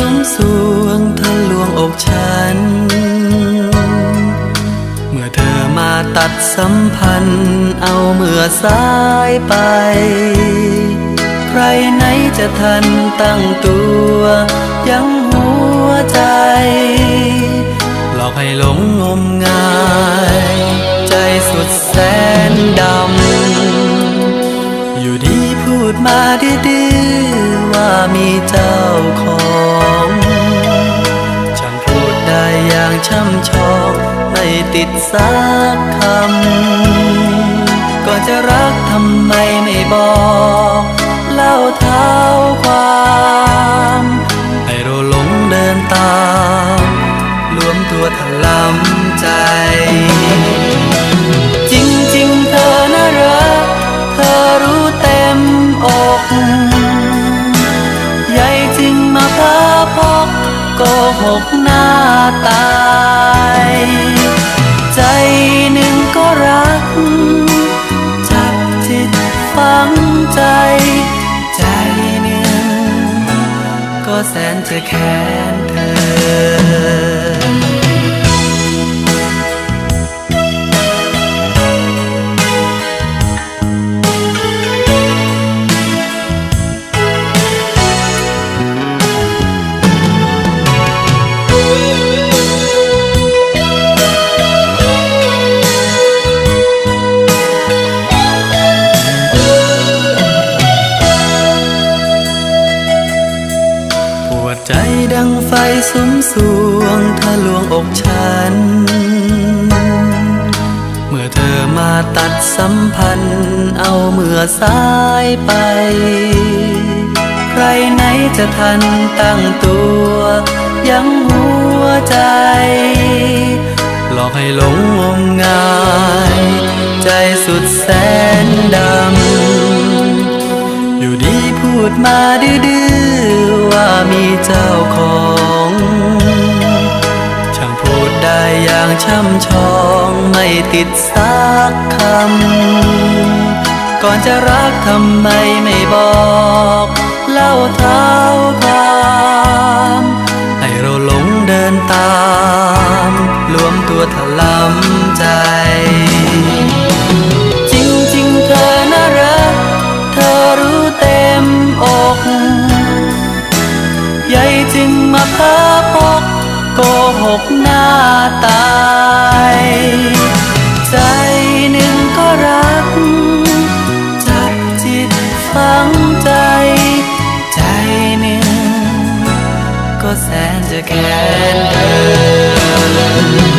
สมสวงทะลวงอกฉัน เมื่อเธอมาตัดสัมพันธ์เอาเมื่อสายไป ใครไหนจะทันตั้งตัว ยังหัวใจ หลอกให้หลงงมงาย ใจสุดแสนดำ อยู่ดีพูดมาดี ติดสักคำก่อนจะรักทำไมไม่บอก เล่าเท้าความให้เราหลงเดินตามรวมตัวถลำใจ จริงๆเธอน่ารัก เธอรู้เต็มอกใหญ่จริงมาพาพกโกหกหน้าตาย ใจหนึ่งก็รัก จับจิตฝังใจ ใจหนึ่งก็แสนจะแค้น ดังไฟสุมสวงทะลวงอกฉัน เมื่อเธอมาตัดสัมพันธ์ เอาเมื่อสายไป ใครไหนจะทันตั้งตัว ยังหัวใจ หลอกให้หลงงมงาย ใจสุดแสนดำ อยู่ดีพูดมาดื้อ มีเจ้าของ ช่างพูดได้อย่างช่ำชองไม่ติดสักคำ ก่อนจะรักทำไมไม่บอก เล่าเท้า จริงมาพาพกโกหกหน้าตาย ใจหนึ่งก็รัก จับจิตฝังใจ ใจหนึ่งก็แสนจะแค้นเธอ